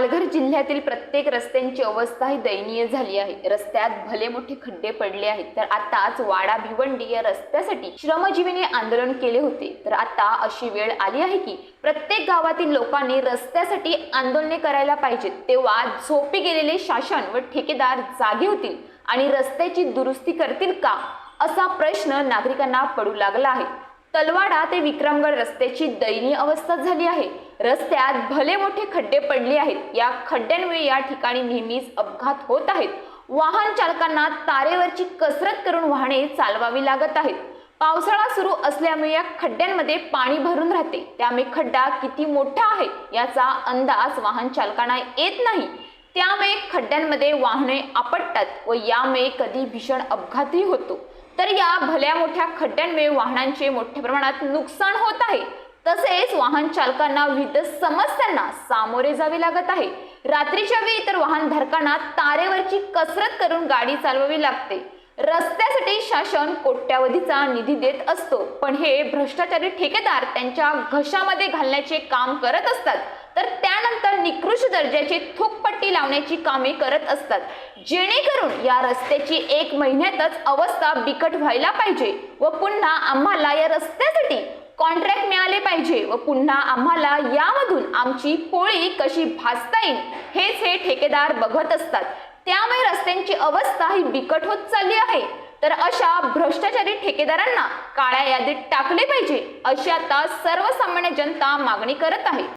पालघर जिल्ह्यातील प्रत्येक रस्त्यांची अवस्था ही दयनीय झाली आहे. रस्त्यात भले मोठे खड्डे पडले आहेत तर आताच वाडा भिवंडी या रस्त्यासाठी श्रमजीवीने आंदोलन केले होते. तर आता अशी वेळ आली आहे की प्रत्येक गावातील लोकांनी रस्त्यासाठी आंदोलने करायला पाहिजेत. तेव्हा झोपी गेलेले शासन व ठेकेदार जागे होतील आणि रस्त्याची दुरुस्ती करतील का असा प्रश्न नागरिकांना पडू लागला आहे. तलवाडा ते विक्रमगड रस्त्याची दयनीय अवस्था झाली आहे. रस्त्यात भले मोठे खड्डे पडले आहेत. या खड्ड्यांमुळे या ठिकाणी नेहमीच अपघात होत आहेत. वाहन चालकांना तारेवरची कसरत करून वाहने चालवावी लागत आहेत. पावसाळा सुरू असल्यामुळे या खड्ड्यांमध्ये पाणी भरून राहते. त्यामुळे खड्डा किती मोठा आहे याचा अंदाज वाहन चालकांना येत नाही. त्यामुळे खड्ड्यांमध्ये वाहने आपटतात व यामुळे कधी भीषण अपघातही होतो. तर या भल्या मोठ्या खड्ड्यांमुळे वाहनांचे मोठ्या प्रमाणात नुकसान होत आहे. तसेच वाहन चालकांना विविध समस्यांना सामोरे जावे लागत आहे. रात्रीच्या वेळी तर वाहन धारकांना तारेवरची कसरत करून गाडी चालवावी लागते. रस्त्यासाठी शासन कोट्यावधीचा निधी देत असतो. पण हे भ्रष्टाचारी ठेकेदार त्यांच्या घशामध्ये घालण्याचे काम करत असतात. निकृष्ट दर्जाची थुकपट्टी लावण्याची कामे करत असतात. जेणेकरून या रस्त्याची एक महिन्यातच अवस्था बिकट व्हायला पाहिजे व पुन्हा आम्हाला या रस्त्यासाठी कॉन्ट्रॅक्ट मिळाले पाहिजे व पुन्हा आम्हाला यामधून आमची पोळी कशी भासता येईल हेच हे ठेकेदार बघत असतात. त्यामुळे रस्त्यांची अवस्था ही बिकट होत चालली आहे. तर अशा भ्रष्टाचारी ठेकेदारांना काळ्या यादीत टाकले पाहिजे अशी आता सर्वसामान्य जनता मागणी करत आहे.